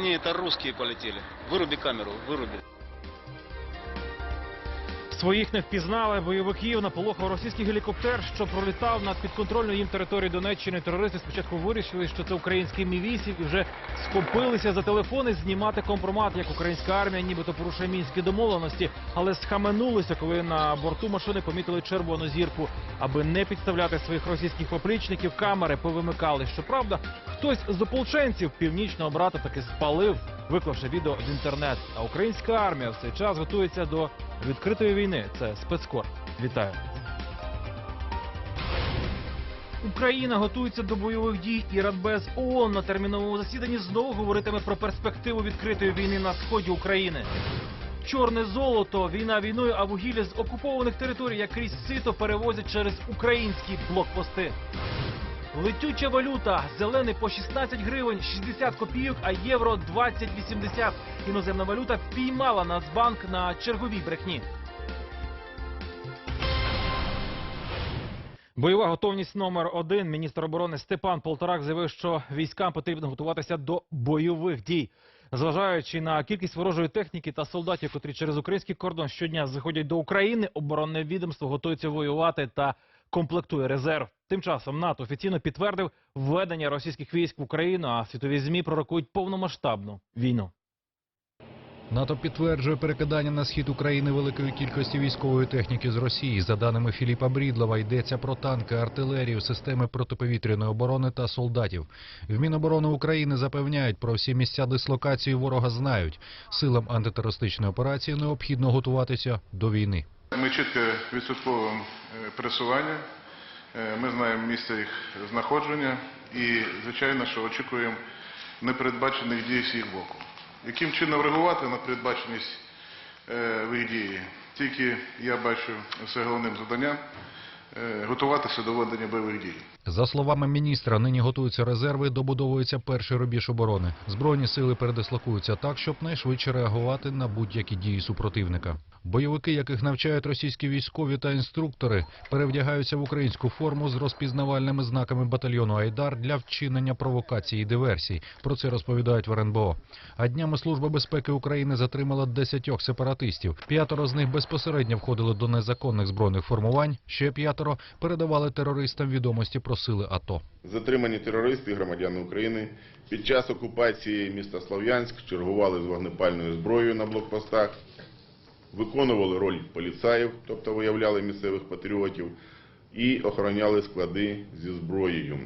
остались там. Они это русские полетели. Выруби камеру, выруби. Своїх не впізнали бойовиків наполохав російський гелікоптер, що пролітав над підконтрольною їм територією Донеччини. Терористи спочатку вирішили, що це український Мі-8 і вже схопилися за телефони знімати компромат, як українська армія, нібито порушує мінські домовленості, але схаменулися, коли на борту машини помітили червону зірку. Аби не підставляти своїх російських поплічників, камери повимикали. Щоправда, хтось з ополченців північного брата таки спалив, виклавши відео в інтернет. А українська армія в цей час готується до відкритої війни. Це спецкор. Вітаю. Україна готується до бойових дій і Радбез ООН на терміновому засіданні знову говоритиме про перспективу відкритої війни на сході України. Чорне золото, війна війною, а вугілля з окупованих територій як крізь сито перевозять через українські блокпости. Летюча валюта, зелений по 16 гривень 60 копійок, а євро 20,80. Іноземна валюта впіймала Нацбанк на черговій брехні. Бойова готовність номер один. Міністр оборони Степан Полторак заявив, що військам потрібно готуватися до бойових дій. Зважаючи на кількість ворожої техніки та солдатів, котрі через український кордон щодня заходять до України, оборонне відомство готується воювати та комплектує резерв. Тим часом НАТО офіційно підтвердив введення російських військ в Україну, а світові змі пророкують повномасштабну війну. НАТО підтверджує перекидання на схід України великої кількості військової техніки з Росії. За даними Філіпа Брідлова, йдеться про танки, артилерію, системи протиповітряної оборони та солдатів. В Міноборони України запевняють, про всі місця дислокації ворога знають. Силам антитерористичної операції необхідно готуватися до війни. Ми чітко відслідковуємо е, пересування, ми знаємо місце їх знаходження і, звичайно, що очікуємо непередбачених дій з їх боку. Яким чином реагувати на передбаченість е, їх дії? Тільки я бачу це головним завданням е, готуватися до ведення бойових дій. За словами міністра, нині готуються резерви, добудовується перший рубіж оборони. Збройні сили передислокуються так, щоб найшвидше реагувати на будь-які дії супротивника. Бойовики, яких навчають російські військові та інструктори, перевдягаються в українську форму з розпізнавальними знаками батальйону Айдар для вчинення провокацій і диверсій. Про це розповідають в РНБО. А днями Служба безпеки України затримала десятьох сепаратистів. П'ятеро з них безпосередньо входили до незаконних збройних формувань. Ще п'ятеро передавали терористам відомості про сили АТО. Затримані терористи, громадяни України, під час окупації міста Слов'янськ чергували з вогнепальною зброєю на блокпостах, виконували роль поліцаїв, тобто виявляли місцевих патріотів, і охороняли склади зі зброєю.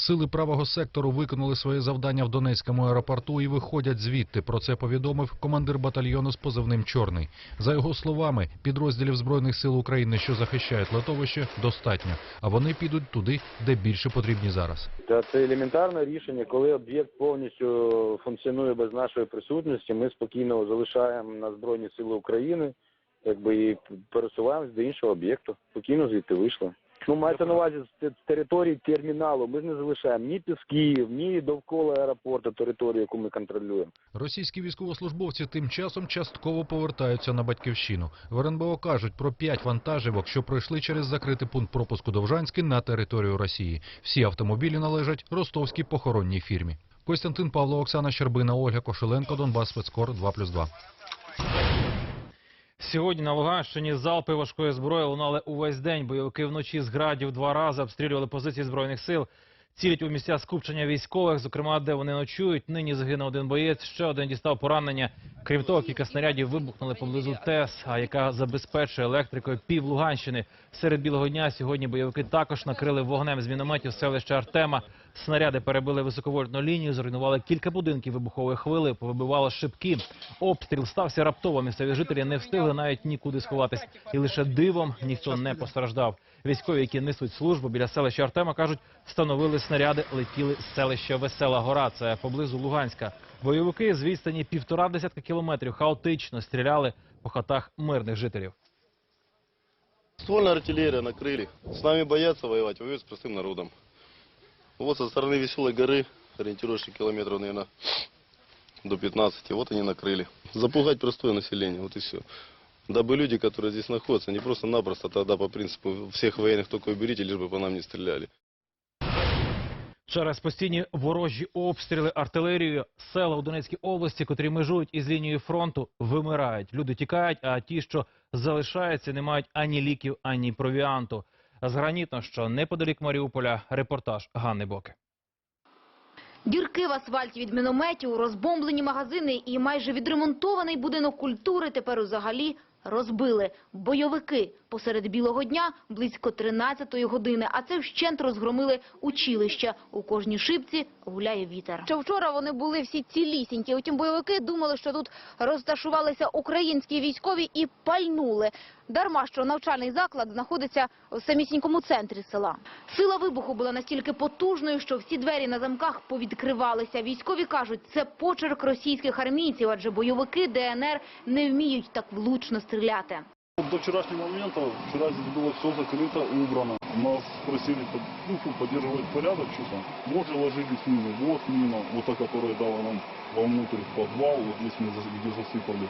Сили правого сектору виконали своє завдання в Донецькому аеропорту і виходять звідти. Про це повідомив командир батальйону з позивним Чорний. За його словами, підрозділів збройних сил України, що захищають литовище, достатньо, а вони підуть туди, де більше потрібні зараз. Та це елементарне рішення, коли об'єкт повністю функціонує без нашої присутності. Ми спокійно залишаємо на збройні сили України, якби і пересуваємось до іншого об'єкту. Спокійно звідти вийшли. Ну, мається на увазі з території терміналу. Ми ж не залишаємо ні пісків, ні довкола аеропорту територію, яку ми контролюємо. Російські військовослужбовці тим часом частково повертаються на батьківщину. В РНБО кажуть про п'ять вантажівок, що пройшли через закритий пункт пропуску Довжанський на територію Росії. Всі автомобілі належать ростовській похоронній фірмі. Костянтин Павло, Оксана Щербина, Ольга Кошеленко, Донбас, Спецкор, 2+,2. Сьогодні на Луганщині залпи важкої зброї лунали увесь день. Бойовики вночі з градів два рази обстрілювали позиції збройних сил. Цілять у місця скупчення військових, зокрема, де вони ночують. Нині загинув один боєць, ще один дістав поранення. Крім того, кілька снарядів вибухнули поблизу ТЕС, а яка забезпечує електрикою пів Луганщини. Серед білого дня сьогодні бойовики також накрили вогнем з мінометів селища Артема. Снаряди перебили високовольтну лінію, зруйнували кілька будинків вибухової хвили, повибивало шибки. Обстріл стався раптово. Місцеві жителі не встигли навіть нікуди сховатись, і лише дивом ніхто не постраждав. Військові, які несуть службу біля селища Артема, кажуть, встановили снаряди, летіли з селища Весела Гора. Це поблизу Луганська. Бойовики з відстані півтора десятка кілометрів хаотично стріляли по хатах мирних жителів. Ствольная артиллерия накрыли. С нами боятся воевать, воюют с простым народом. Вот со стороны Веселой горы, ориентировочно километров, наверное, до 15, вот они накрыли. Запугать простое население, вот и все. Дабы люди, которые здесь находятся, не просто-напросто тогда по принципу всех военных только уберите, лишь бы по нам не стреляли. Через постійні ворожі обстріли артилерією села у Донецькій області, котрі межують із лінією фронту, вимирають. Люди тікають, а ті, що залишаються, не мають ані ліків, ані провіанту. З гранітно, що неподалік Маріуполя, репортаж Ганни Боки. Дірки в асфальті від мінометів, розбомблені магазини і майже відремонтований будинок культури тепер взагалі розбили. Бойовики посеред білого дня близько 13-ї години, а це вщент розгромили училища. У кожній шибці гуляє вітер. Ще вчора вони були всі цілісінькі, утім бойовики думали, що тут розташувалися українські військові і пальнули. Дарма, що навчальний заклад знаходиться в самісінькому центрі села. Сила вибуху була настільки потужною, що всі двері на замках повідкривалися. Військові кажуть, це почерк російських армійців, адже бойовики ДНР не вміють так влучно стріляти До вчерашнего момента, вчера здесь было все закрыто, убрано. Нас просили под- ну, фу, поддерживать порядок, что там. Вот же ложились мины, вот мина, вот та, которая дала нам вовнутрь в подвал, вот здесь мы за- где засыпали.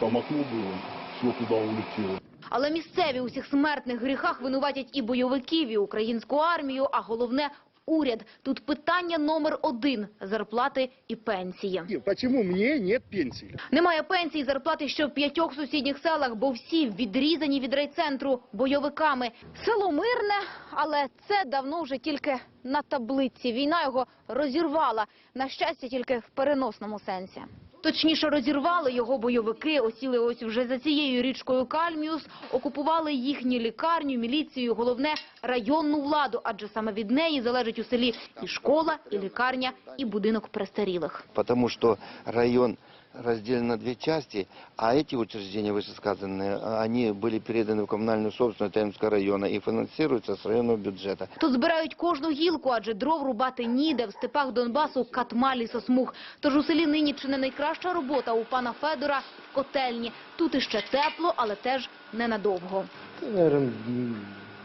Там окно было, все туда улетело. Але місцеві у всіх смертних гріхах винуватять і бойовиків, і українську армію, а головне – уряд. Тут питання номер один – зарплати і пенсії. Чому мені нет пенсії? Немає пенсії, зарплати ще в п'ятьох сусідніх селах, бо всі відрізані від райцентру бойовиками. Село мирне, але це давно вже тільки на таблиці. Війна його розірвала, на щастя, тільки в переносному сенсі. Точніше, розірвали його бойовики, осіли ось вже за цією річкою Кальміус, окупували їхню лікарню, міліцію, головне – районну владу, адже саме від неї залежить у селі і школа, і лікарня, і будинок престарілих. Тому що район разделен на две части, а эти учреждения вышесказанные, они были переданы в коммунальную собственность Таимского района и финансируются с районного бюджета. Тут збирають кожну гілку, адже дров рубати ніде, в степах Донбасу катма лісосмуг. Тож у селі нині чи не найкраща робота у пана Федора в котельні. Тут іще тепло, але теж ненадовго. Наверное,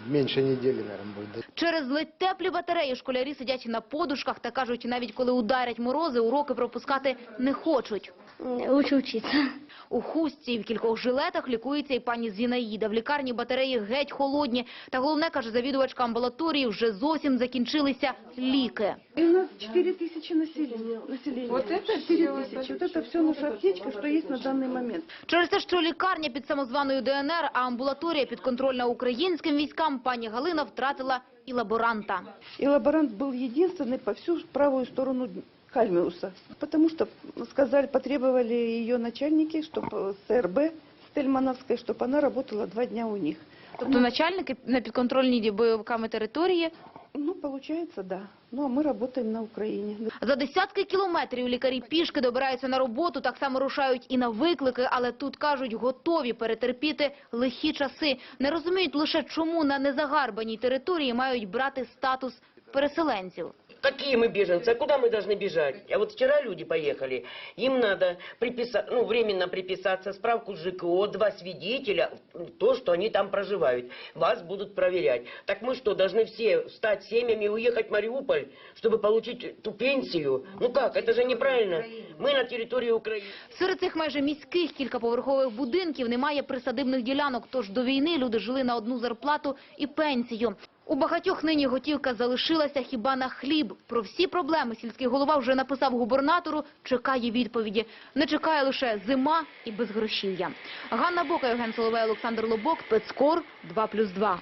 меньше недели, наверное, будет. Через ледь теплі батареї школярі сидять на подушках та кажуть, навіть коли ударять морози, уроки пропускати не хочуть. Лучше учиться. У хустці і в кількох жилетах лікується і пані Зінаїда. В лікарні батареї геть холодні. Та головне, каже завідувачка амбулаторії, вже зовсім закінчилися ліки. И у нас 4 тысячи населения. населения. Вот это 4 тысячи. Вот это все наша аптечка, что есть на данный момент. Через те, що лікарня під самозваною ДНР, а амбулаторія підконтрольна українським військам, пані Галина втратила і лаборанта. И лаборант был единственный по всю правую сторону Кальмиуса. Потому что сказали, потребовали ее начальники, чтобы с РБ, с Тельмановской, чтобы она работала два дня у них. Тобто начальники на підконтрольній бойовиками території Ну, получается, да. Ну, а мы работаем на Украине. За десятки кілометрів лікарі пішки добираються на роботу, так само рушають і на виклики, але тут, кажуть, готові перетерпіти лихі часи. Не розуміють лише, чому на незагарбаній території мають брати статус переселенців. Какие мы беженцы? А куда мы должны бежать? А вот вчера люди поехали, им надо приписать, ну, временно приписаться, справку с ЖКО, два свидетеля, то, что они там проживают. Вас будут проверять. Так мы что, должны все встать семьями и уехать в Мариуполь, чтобы получить ту пенсию? Ну как, это же неправильно. Мы на территории Украины. Серед цих майже міських кількаповерхових будинків немає присадибних ділянок, тож до війни люди жили на одну зарплату і пенсію. У багатьох нині готівка залишилася хіба на хліб. Про всі проблеми сільський голова вже написав губернатору, чекає відповіді. Не чекає лише зима і безгрошів'я. Ганна Бока, Євген Соловей, Олександр Лобок, Пецкор, 2+,2.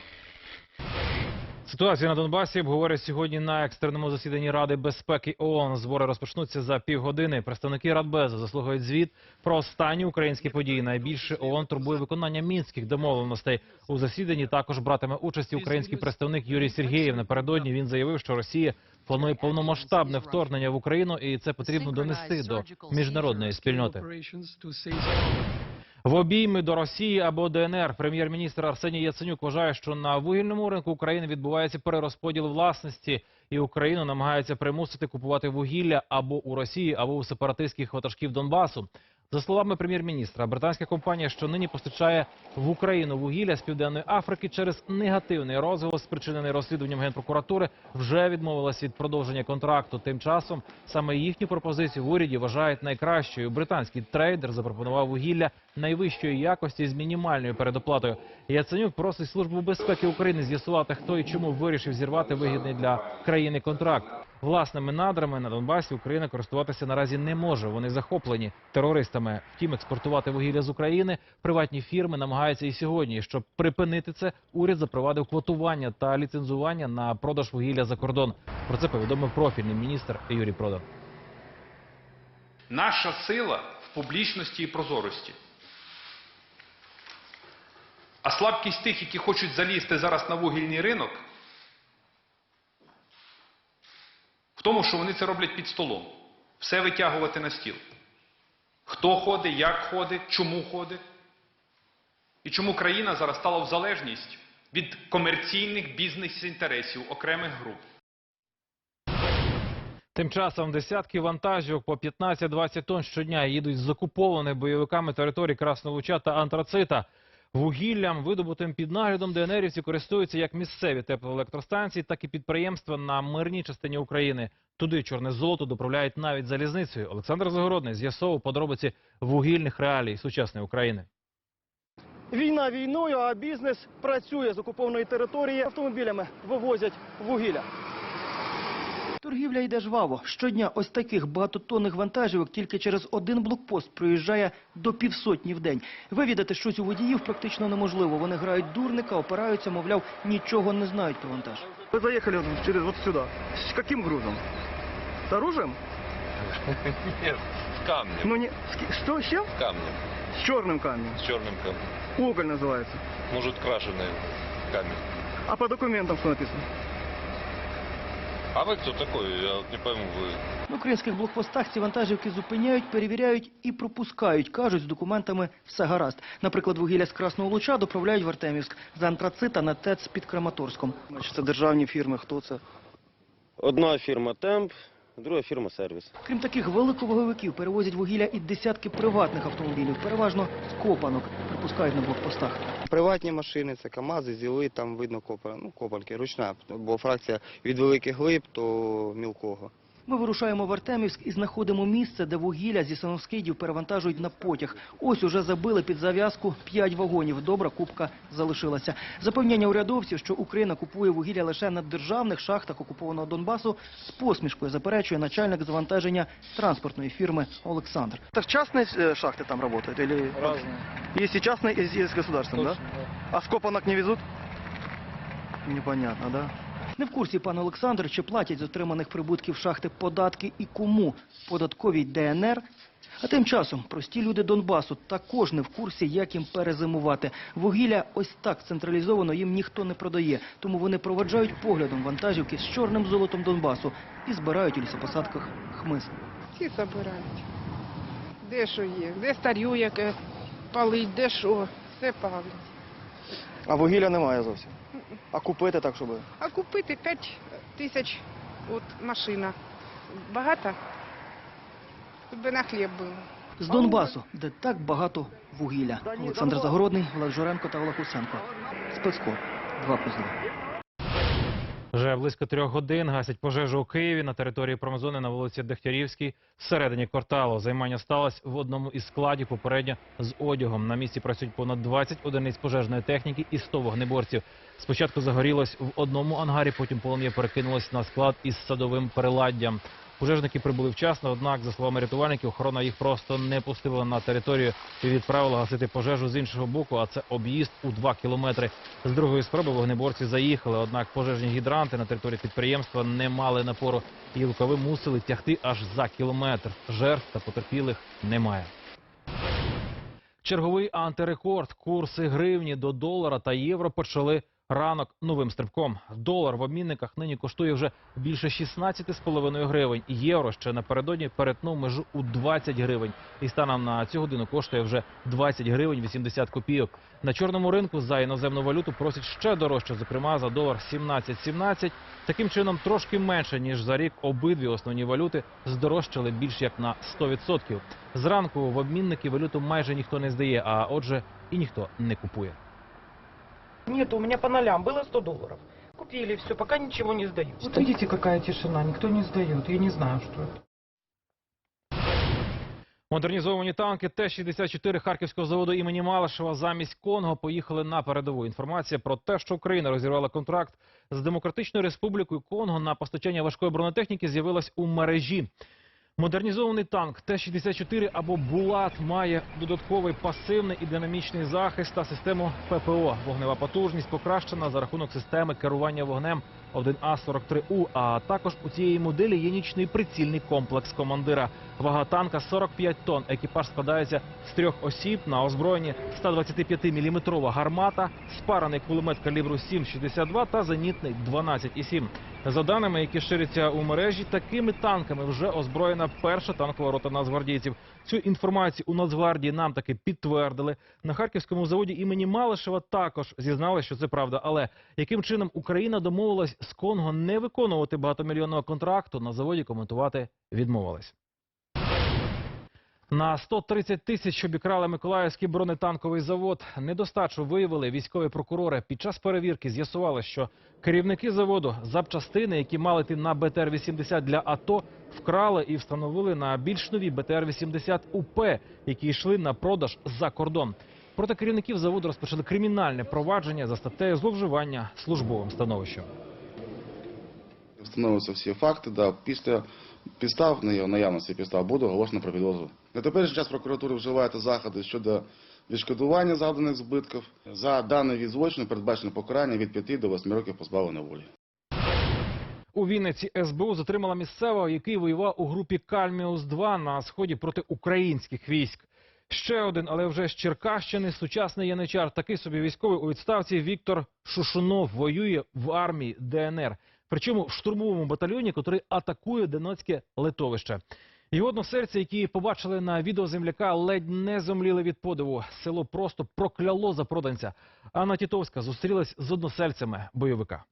Ситуацію на Донбасі обговорять сьогодні на екстреному засіданні Ради безпеки ООН. Збори розпочнуться за півгодини. Представники Радбезу заслухають звіт про останні українські події. Найбільше ООН турбує виконання мінських домовленостей. У засіданні також братиме участь український представник Юрій Сергієв. Напередодні він заявив, що Росія планує повномасштабне вторгнення в Україну, і це потрібно донести до міжнародної спільноти. В обійми до Росії або ДНР прем'єр-міністр Арсеній Яценюк вважає, що на вугільному ринку України відбувається перерозподіл власності, і Україну намагаються примусити купувати вугілля або у Росії, або у сепаратистських ватажків Донбасу. За словами прем'єр-міністра, британська компанія, що нині постачає в Україну вугілля з південної Африки, через негативний розголос, спричинений розслідуванням генпрокуратури, вже відмовилась від продовження контракту. Тим часом саме їхню пропозицію в уряді вважають найкращою. Британський трейдер запропонував вугілля найвищої якості з мінімальною передоплатою. Яценюк просить службу безпеки України з'ясувати, хто і чому вирішив зірвати вигідний для країни контракт. Власними надрами на Донбасі Україна користуватися наразі не може. Вони захоплені терористами. Втім, експортувати вугілля з України приватні фірми намагаються і сьогодні. Щоб припинити це, уряд запровадив квотування та ліцензування на продаж вугілля за кордон. Про це повідомив профільний міністр Юрій Продан. Наша сила в публічності і прозорості. А слабкість тих, які хочуть залізти зараз на вугільний ринок, в тому, що вони це роблять під столом. Все витягувати на стіл. Хто ходить, як ходить, чому ходить. І чому країна зараз стала в залежність від комерційних бізнес-інтересів окремих груп. Тим часом десятки вантажівок по 15-20 тонн щодня їдуть з окупованих бойовиками територій Краснолуча та Антрацита. Вугіллям, видобутим під наглядом ДНРівці, користуються як місцеві теплоелектростанції, так і підприємства на мирній частині України. Туди чорне золото доправляють навіть залізницею. Олександр Загородний з'ясовував подробиці вугільних реалій сучасної України. Війна війною, а бізнес працює з окупованої території. Автомобілями вивозять вугілля. Торгівля йде жваво. Щодня ось таких багатотонних вантажівок тільки через один блокпост проїжджає до півсотні в день. Вивідати щось у водіїв практично неможливо. Вони грають дурника, опираються, мовляв, нічого не знають про вантаж. Ви заїхали через от сюди. З яким грузом? З оружием? Нет, с камнем. Ну, не... Що ще? С камнем. З чорним камнем. С черным камнем. Уголь називається. Может, крашеный камень. А по документам що написано? А ви хто такий? Я вот не пойму, ви. На українських блокпостах ці вантажівки зупиняють, перевіряють і пропускають. Кажуть, з документами все гаразд. Наприклад, вугілля з Красного Луча доправляють в Артемівськ, за антрацита на ТЕЦ під Краматорськом. Це державні фірми, хто це? Одна фірма Темп, друга фірма Сервіс. Крім таких великоваговиків, перевозять вугілля і десятки приватних автомобілів, переважно з копанок, припускають на блокпостах. Приватні машини, це КАМАЗи, ЗІЛи, там видно копа, ну, копанки, ручна, бо фракція від великих глиб до мілкого. Ми вирушаємо в Артемівськ і знаходимо місце, де вугілля зі самоскидів перевантажують на потяг. Ось уже забили під зав'язку п'ять вагонів. Добра купка залишилася. Запевнення урядовців, що Україна купує вугілля лише на державних шахтах окупованого Донбасу, з посмішкою заперечує начальник завантаження транспортної фірми Олександр. Це частні шахти там працюють? Или... Разные. Есть и частные, и есть государственные, да? А с копанок не везут? Непонятно, да? Не в курсі пан Олександр, чи платять з отриманих прибутків шахти податки і кому податковій ДНР. А тим часом прості люди Донбасу також не в курсі, як їм перезимувати. Вугілля ось так централізовано їм ніхто не продає, тому вони проваджають поглядом вантажівки з чорним золотом Донбасу і збирають у лісопосадках хмиз. Всі забирають. Де що є, де старю яке палить, де що, все палить. А вугілля немає зовсім. А купити так, щоб... А купити 5 тисяч от машина. Багато? Щоб на хліб було. З Донбасу, де так багато вугілля. Олександр Загородний, Олег Журенко та Олег Усенко. Спецкор Два плюс 2. Вже близько трьох годин гасять пожежу у Києві на території промзони на вулиці Дегтярівській. Всередині кварталу займання сталося в одному із складів попередньо з одягом. На місці працюють понад 20 одиниць пожежної техніки і 100 вогнеборців. Спочатку загорілось в одному ангарі, потім полум'я перекинулось на склад із садовим приладдям. Пожежники прибули вчасно, однак, за словами рятувальників, охорона їх просто не пустила на територію і відправила гасити пожежу з іншого боку, а це об'їзд у 2 кілометри. З другої спроби вогнеборці заїхали, однак пожежні гідранти на території підприємства не мали напору і рукави мусили тягти аж за кілометр. Жертв та потерпілих немає. Черговий антирекорд. Курси гривні до долара та євро почали ранок новим стрибком. Долар в обмінниках нині коштує вже більше 16,5 гривень. Євро ще напередодні перетнув межу у 20 гривень. І станом на цю годину коштує вже 20 гривень 80 копійок. На чорному ринку за іноземну валюту просять ще дорожче, зокрема за долар 17,17. Таким чином трошки менше, ніж за рік обидві основні валюти здорожчали більш як на 100%. Зранку в обмінники валюту майже ніхто не здає, а отже і ніхто не купує. Нет, у меня по нолям было 100 долларов. Купили все, пока ничего не сдают. Вот видите, какая тишина, никто не сдает. Я не знаю, что это. Модернізовані танки Т-64 Харківського заводу імені Малишева замість Конго поїхали на передову. Інформація про те, що Україна розірвала контракт з Демократичною Республікою Конго на постачання важкої бронетехніки, з'явилась у мережі. Модернізований танк Т-64 або Булат має додатковий пасивний і динамічний захист та систему ППО. Вогнева потужність покращена за рахунок системи керування вогнем 1А43У. А також у цієї моделі є нічний прицільний комплекс командира. Вага танка 45 тонн. Екіпаж складається з трьох осіб на озброєнні 125-мм гармата, спараний кулемет калібру 7,62 та зенітний 12,7. За даними, які ширяться у мережі, такими танками вже озброєна перша танкова рота нацгвардійців. Цю інформацію у Нацгвардії нам таки підтвердили. На харківському заводі імені Малишева також зізнали, що це правда. Але яким чином Україна домовилась з Конго не виконувати багатомільйонного контракту, на заводі коментувати відмовились. На 130 тисяч обікрали Миколаївський бронетанковий завод. Недостачу виявили військові прокурори. Під час перевірки з'ясували, що керівники заводу запчастини, які мали йти на БТР-80 для АТО, вкрали і встановили на більш нові БТР-80 УП, які йшли на продаж за кордон. Проти керівників заводу розпочали кримінальне провадження за статтею зловживання службовим становищем. Встановлюються всі факти, да, після підстав, на наявності підстав буде оголошено про підозру. На теперішній час прокуратура вживає заходи щодо відшкодування завданих збитків. За даний від злочину передбачено покарання від 5 до 8 років позбавлення волі. У Вінниці СБУ затримала місцевого, який воював у групі Кальміус-2 на сході проти українських військ. Ще один, але вже з Черкащини, сучасний яничар, такий собі військовий у відставці Віктор Шушунов воює в армії ДНР. Причому в штурмовому батальйоні, який атакує Донецьке литовище. Його односерці, які побачили на відео земляка, ледь не зомліли від подиву. Село просто прокляло запроданця. Анна Тітовська зустрілась з односельцями бойовика.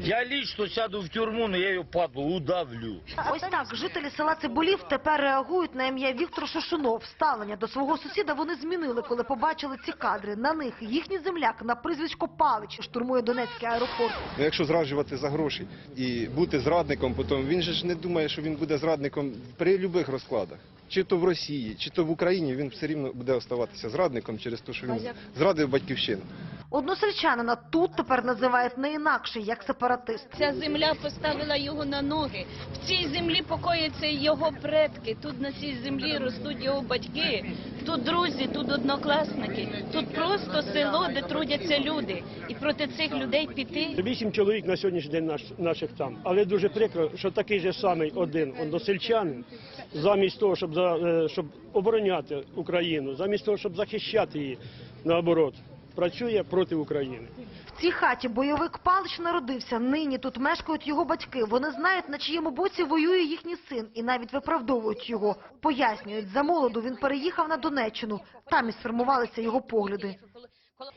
Я лично сяду в тюрму, но я ее падлу удавлю. Ось так жителі села Цибулів тепер реагують на ім'я Віктор Шушунов. Ставлення до свого сусіда вони змінили, коли побачили ці кадри. На них їхній земляк на прізвисько Павич штурмує Донецький аеропорт. Ну, якщо зраджувати за гроші і бути зрадником, потім він же ж не думає, що він буде зрадником при будь-яких розкладах. Чи то в Росії, чи то в Україні, він все рівно буде оставатися зрадником через те, що він зрадив батьківщину. Односельчанина тут тепер називають не інакше, як сепаратист. Ця земля поставила його на ноги. В цій землі покояться його предки. Тут на цій землі ростуть його батьки. Тут друзі, тут однокласники. Тут просто село, де трудяться люди. І проти цих людей піти. Вісім чоловік на сьогоднішній день наш, наших там. Але дуже прикро, що такий же самий один односельчанин, замість того, щоб, за, е, щоб обороняти Україну, замість того, щоб захищати її, наоборот, працює проти України. В цій хаті бойовик Палич народився. Нині тут мешкають його батьки. Вони знають, на чиєму боці воює їхній син, і навіть виправдовують його. Пояснюють, за молоду він переїхав на Донеччину. Там і сформувалися його погляди.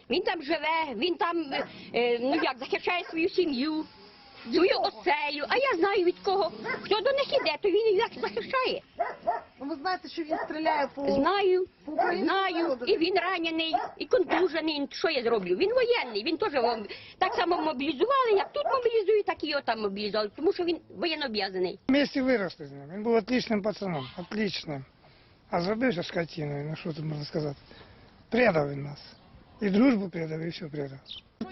Він там живе, він там е, ну як захищає свою сім'ю, свою оселю. А я знаю від кого. Хто до них іде, то він їх захищає. Ну, Ви знаєте, що він стріляє по Знаю, по українському знаю. народу? І він ранений, і контужений. Що я зроблю? Він воєнний. Він теж так само мобілізували, як тут мобілізують, так і його там мобілізували, тому що він воєннооб'язаний. Вместе виросли з ним. Він був отличним пацаном, отличним. А зробився скотиною, ну що тут можна сказати. Предав він нас. І дружбу предав, і все предав.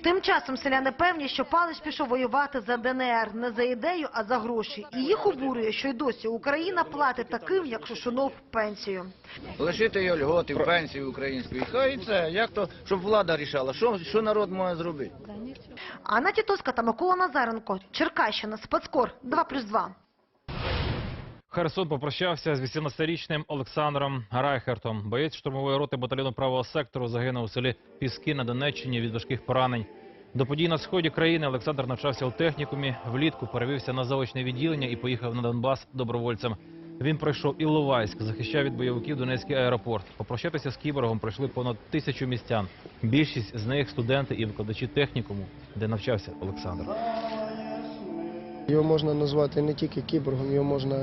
Тим часом селяни певні, що Палич пішов воювати за ДНР не за ідею, а за гроші. І їх обурює, що й досі Україна платить таким, як Шушунов, пенсію. Лишити його льготи, пенсію українську. І хай це, як то, щоб влада рішала, що, що народ має зробити. Анна Тітовська та Микола Назаренко. Черкащина. Спецкор. 2+,2. Херсон попрощався з 18-річним Олександром Райхертом. Боєць штурмової роти батальйону правого сектору загинув у селі Піски на Донеччині від важких поранень. До подій на сході країни Олександр навчався у технікумі. Влітку перевівся на заочне відділення і поїхав на Донбас добровольцем. Він пройшов Іловайськ, захищав від бойовиків Донецький аеропорт. Попрощатися з кіборгом пройшли понад тисячу містян. Більшість з них студенти і викладачі технікуму, де навчався Олександр. Його можна назвати не тільки кіборгом, його можна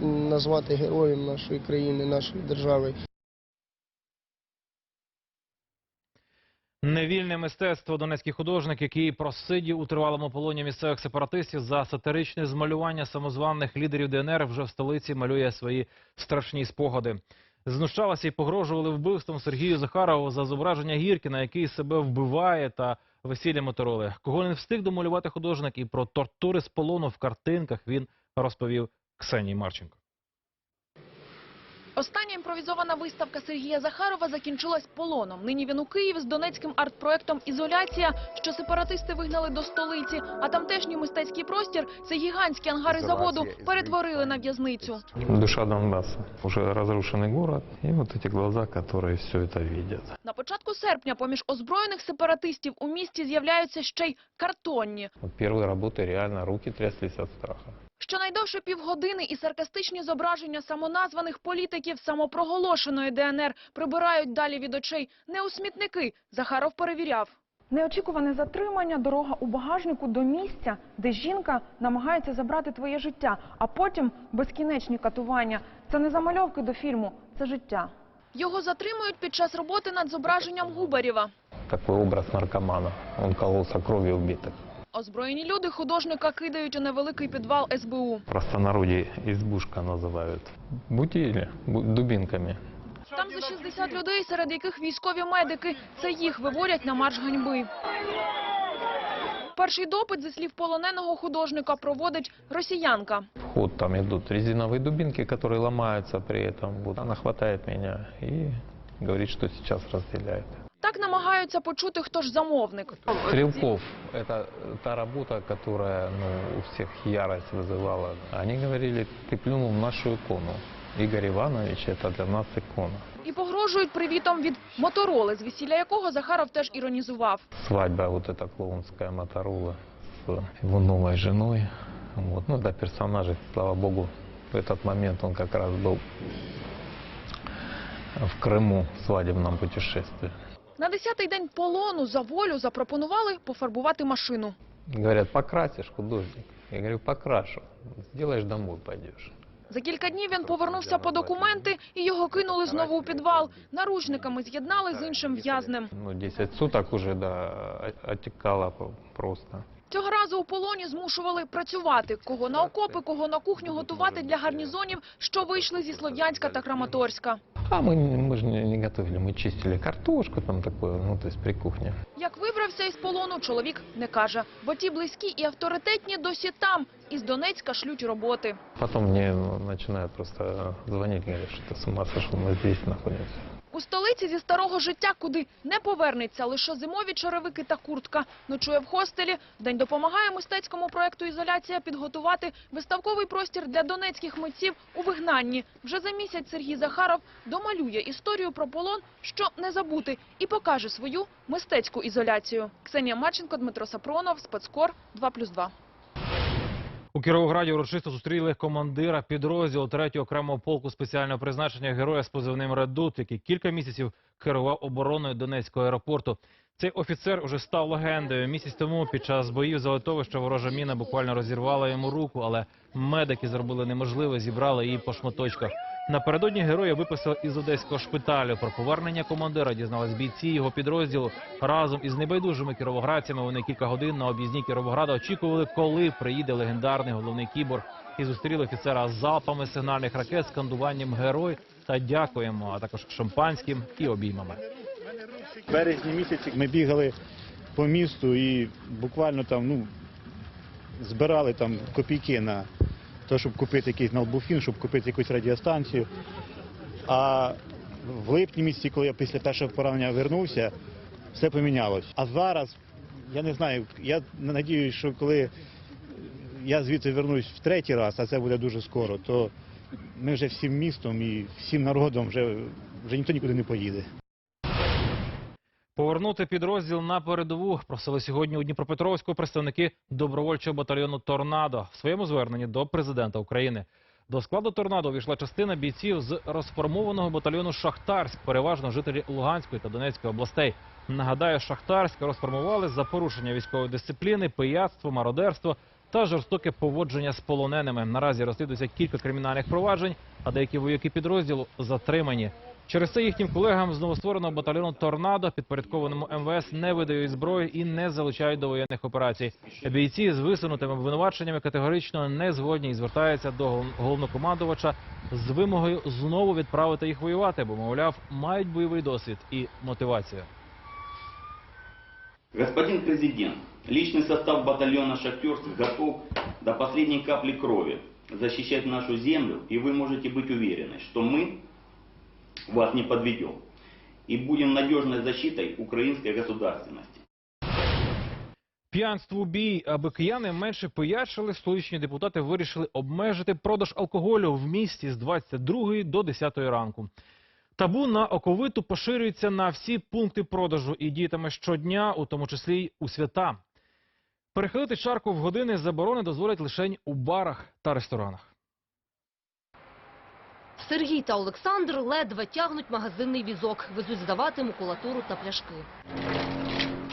назвати героєм нашої країни, нашої держави. Невільне мистецтво донецький художник, який просидів у тривалому полоні місцевих сепаратистів за сатиричне змалювання самозваних лідерів ДНР, вже в столиці малює свої страшні спогади. Знущалися і погрожували вбивством Сергію Захарову за зображення Гіркіна, який себе вбиває та весілля мотороли. Кого не встиг домалювати художник і про тортури з полону в картинках він розповів Ксенії Марченко. Остання імпровізована виставка Сергія Захарова закінчилась полоном. Нині він у Києві з донецьким арт-проектом «Ізоляція», що сепаратисти вигнали до столиці. А тамтешній мистецький простір – це гігантські ангари заводу – перетворили на в'язницю. Душа Донбасса. Уже разрушенный город. И вот эти глаза, которые все это видят. На початку серпня поміж озброєних сепаратистів у місті з'являються ще й картонні. Вот первые работы реально руки тряслись от страха. Щонайдовше півгодини і саркастичні зображення самоназваних політиків самопроголошеної ДНР прибирають далі від очей не у смітники. Захаров перевіряв. Неочікуване затримання, дорога у багажнику до місця, де жінка намагається забрати твоє життя, а потім безкінечні катування. Це не замальовки до фільму, це життя. Його затримують під час роботи над зображенням Губарєва. Такой образ наркомана. Он кололся кровью убитых. Озброєні люди художника кидають у невеликий підвал СБУ. В простонародье избушка называют. Бутили, бу- дубинками. Там за 60 людей, серед яких військові медики. Це їх виводять на марш ганьби. Перший допит, зі слів полоненого художника, проводить росіянка. В ход там идут резиновые дубинки, которые ломаются при этом. Вот она хватает меня и говорит, что сейчас разделяет. Так намагаються почути, хто ж замовник. Стрелков – это та работа, которая ну, у всех ярость вызывала. Они говорили, ты плюнул в нашу икону. Игорь Иванович – это для нас икона. І погрожують привітом від Мотороли, з весілля якого Захаров теж іронізував. Свадьба вот эта клоунская Моторола с его новой женой. Вот. Ну, да, персонажей, слава богу, в этот момент он как раз был в Крыму в свадебном путешествии. На десятий день полону за волю запропонували пофарбувати машину. Говорять, покрасиш художник? Я говорю, покрашу. Зробиш, домой пойдешь. За кілька днів він повернувся по документи і його кинули знову у підвал. Наручниками з'єднали з іншим в'язнем. Ну, 10 суток уже, да, отікало просто. Цього разу у полоні змушували працювати. Кого на окопи, кого на кухню готувати для гарнізонів, що вийшли зі Слов'янська та Краматорська. А мы, не- мы же не, не готовили, мы чистили картошку там такое, ну, то есть при кухне. Як вибрався із полону, чоловік не каже. Бо ті близькі і авторитетні досі там. Із Донецька шлють роботи. Потом мне ну, начинают просто звонить, говорят, что ты с ума сошел, мы здесь находимся. У столиці зі старого життя, куди не повернеться лише зимові черевики та куртка. Ночує в хостелі. День допомагає мистецькому проекту «Ізоляція» підготувати виставковий простір для донецьких митців у вигнанні. Вже за місяць Сергій Захаров домалює історію про полон, що не забути, і покаже свою мистецьку ізоляцію. Ксенія Марченко, Дмитро Сапронов, Спецкор, 2+,2. У Кіровограді урочисто зустріли командира підрозділу 3-го окремого полку спеціального призначення героя з позивним «Редут», який кілька місяців керував обороною Донецького аеропорту. Цей офіцер уже став легендою. Місяць тому під час боїв за литовище ворожа міна буквально розірвала йому руку, але медики зробили неможливе, зібрали її по шматочках. Напередодні героя виписали із одеського шпиталю. Про повернення командира дізнались бійці його підрозділу. Разом із небайдужими кіровоградцями вони кілька годин на об'їзні Кіровограда очікували, коли приїде легендарний головний кіборг. І зустріли офіцера з залпами сигнальних ракет, скандуванням герой та дякуємо, а також шампанським і обіймами. В березні місяці ми бігали по місту і буквально там ну, збирали там копійки на те, щоб купити якийсь налбуфін, щоб купити якусь радіостанцію. А в липні місяці, коли я після першого поранення вернувся, все помінялось. А зараз, я не знаю, я надіюсь, що коли я звідси вернусь в третій раз, а це буде дуже скоро, то ми вже всім містом і всім народом вже, вже ніхто нікуди не поїде. Повернути підрозділ на передову просили сьогодні у Дніпропетровську представники добровольчого батальйону Торнадо в своєму зверненні до президента України. До складу торнадо увійшла частина бійців з розформованого батальйону Шахтарськ, переважно жителі Луганської та Донецької областей. Нагадаю, Шахтарськ розформували за порушення військової дисципліни, пияцтво, мародерство та жорстоке поводження з полоненими. Наразі розслідується кілька кримінальних проваджень, а деякі вояки підрозділу затримані. Через це їхнім колегам з новоствореного батальйону Торнадо, підпорядкованому МВС, не видають зброю і не залучають до воєнних операцій. Бійці з висунутими обвинуваченнями категорично не згодні і звертаються до гол- головнокомандувача з вимогою знову відправити їх воювати, бо мовляв мають бойовий досвід і мотивацію. Господин президент, личный состав батальона «Шахтерск» готов до последней капли крови защищать нашу землю, и вы можете быть уверены, что мы вас не подведем и будем надежной защитой украинской государственности. П'янству бій, аби кияни менше пиячили, столичні депутати вирішили обмежити продаж алкоголю в місті з 22 до 10 ранку. Табу на оковиту поширюється на всі пункти продажу і діятиме щодня, у тому числі й у свята. Перехилити чарку в години заборони дозволять лише у барах та ресторанах. Сергій та Олександр ледве тягнуть магазинний візок, везуть здавати макулатуру та пляшки.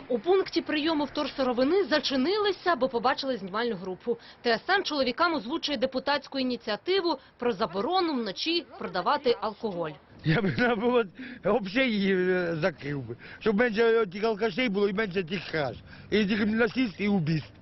У пункті прийому вторсировини зачинилися, бо побачили знімальну групу. ТСН чоловікам озвучує депутатську ініціативу про заборону вночі продавати алкоголь. Я б наоборот взагалі її е, закрив би. Щоб менше тих алкашей було і менше тих краж. І тих насильств і убійств.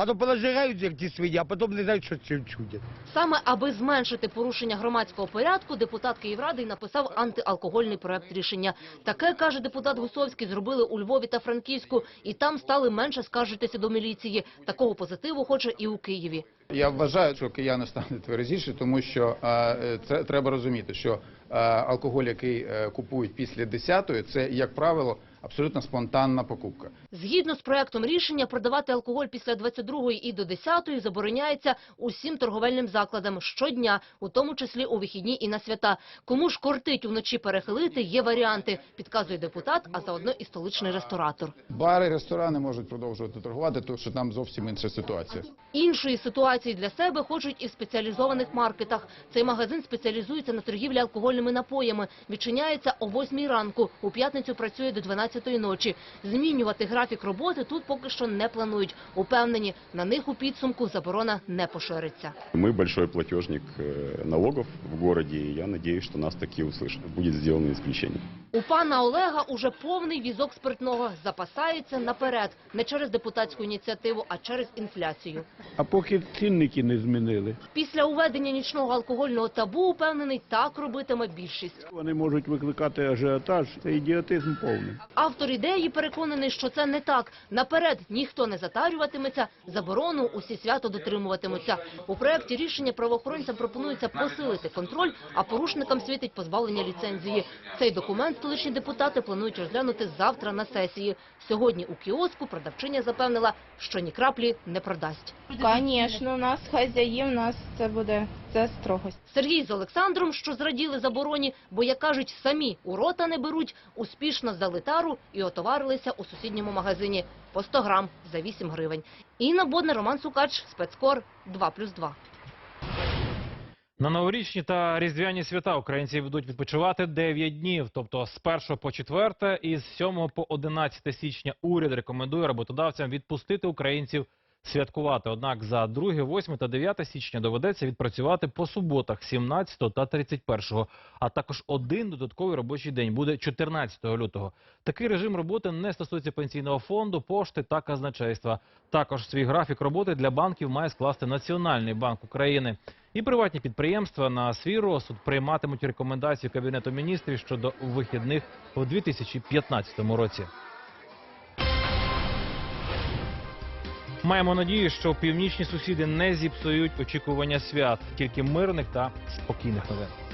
А то понажираються як ті свині, а потім не знають, що з чим чудять. Саме аби зменшити порушення громадського порядку, депутат Київради й написав антиалкогольний проект рішення. Таке, каже депутат Гусовський, зробили у Львові та Франківську, і там стали менше скаржитися до міліції. Такого позитиву хоче і у Києві. Я вважаю, що кияни стануть тверезіше, тому що е, це треба розуміти, що е, алкоголь, який е, купують після 10-ї, це, як правило, абсолютно спонтанна покупка. Згідно з проектом рішення, продавати алкоголь після 22-ї і до 10-ї забороняється усім торговельним закладам щодня, у тому числі у вихідні і на свята. Кому ж кортить уночі перехилити, є варіанти, підказує депутат, а заодно і столичний ресторатор. Бари, ресторани можуть продовжувати торгувати, тому що там зовсім інша ситуація. Іншої ситуації для себе хочуть і в спеціалізованих маркетах. Цей магазин спеціалізується на торгівлі алкогольними напоями. Відчиняється о 8 ранку. У п'ятницю працює до 12 ночі. Змінювати графік роботи тут поки що не планують. Упевнені, на них у підсумку заборона не пошириться. Мы большой платежник э, налогов в городе, и я надеюсь, что нас такие услышат. Будет сделано исключение. У пана Олега уже повний візок спиртного. Запасається наперед. Не через депутатську ініціативу, а через інфляцію. А поки цінники не змінили. Після уведення нічного алкогольного табу, упевнений, так робитиме більшість. Вони можуть викликати ажіотаж. Це ідіотизм повний. Автор ідеї переконаний, що це не так. Наперед ніхто не затарюватиметься, заборону усі свято дотримуватимуться. У проєкті рішення правоохоронцям пропонується посилити контроль, а порушникам світить позбавлення ліцензії. Цей документ столичні депутати планують розглянути завтра на сесії. Сьогодні у кіоску продавчиня запевнила, що ні краплі не продасть. Звісно, нас хазяїв, нас це буде це строгость. Сергій з Олександром, що зраділи забороні, бо, як кажуть, самі у рота не беруть, успішно здали тару і отоварилися у сусідньому магазині по 100 грам за 8 гривень. Інна Бодна, Роман Сукач, спецкор 2+,2. На новорічні та різдвяні свята українці будуть відпочивати 9 днів, тобто з 1 по 4 і з 7 по 11 січня уряд рекомендує роботодавцям відпустити українців святкувати. Однак за 2, 8 та 9 січня доведеться відпрацювати по суботах 17 та 31, а також один додатковий робочий день буде 14 лютого. Такий режим роботи не стосується пенсійного фонду, пошти та казначейства. Також свій графік роботи для банків має скласти Національний банк України. І приватні підприємства на свій розсуд прийматимуть рекомендації Кабінету міністрів щодо вихідних у 2015 році. Маємо надію, що північні сусіди не зіпсують очікування свят, тільки мирних та спокійних новин.